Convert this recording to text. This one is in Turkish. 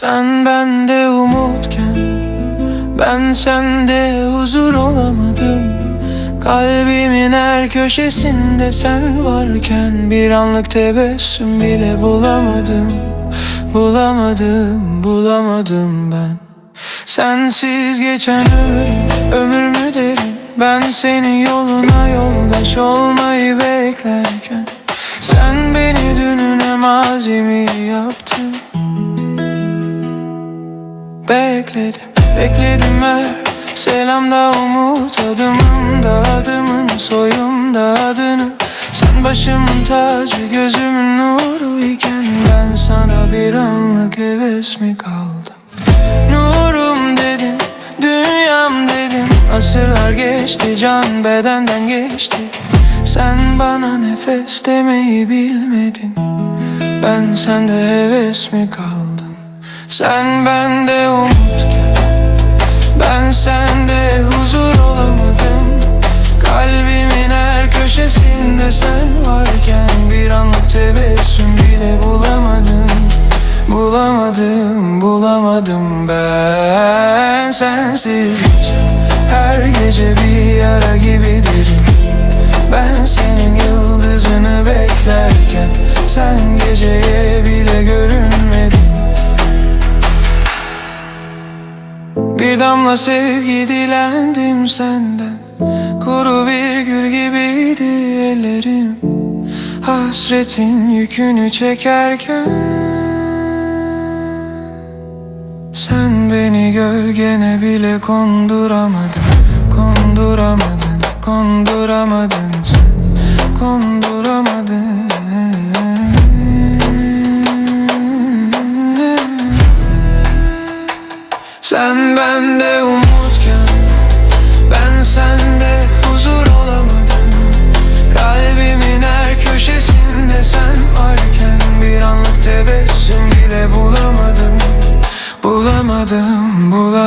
Sen bende umutken Ben sende huzur olamadım. Kalbimin her köşesinde sen varken Bir anlık tebessüm bile bulamadım. Bulamadım, bulamadım ben. Sensiz geçen ömür, ömür mü derim? Ben senin yoluna yoldaş olmayı beklerken Sen beni dününe mazimi Bekledim, bekledim her Selamda umut adımımda adımın soyumda adını. Sen başımın tacı gözümün nuru iken Ben sana bir anlık heves mi kaldım? Nurum dedim, dünyam dedim Asırlar geçti, can bedenden geçti. Sen bana nefes demeyi bilmedin Ben sende heves mi kaldım Sen bende umutken Ben sende huzur olamadım. Kalbimin her köşesinde sen varken Bir anlık tebessüm bile bulamadım. Bulamadım, bulamadım ben. Sensiz geçen her gece bir yara gibi Bir damla sevgi dilendim senden. Kuru bir gül gibiydi ellerim. Hasretin yükünü çekerken Sen beni gölgene bile konduramadın Konduramadın, konduramadın sen. Konduramadın Sen bende umutken Ben sende huzur olamadım. Kalbimin her köşesinde sen varken Bir anlık tebessüm bile bulamadım. Bulamadım, bulamadım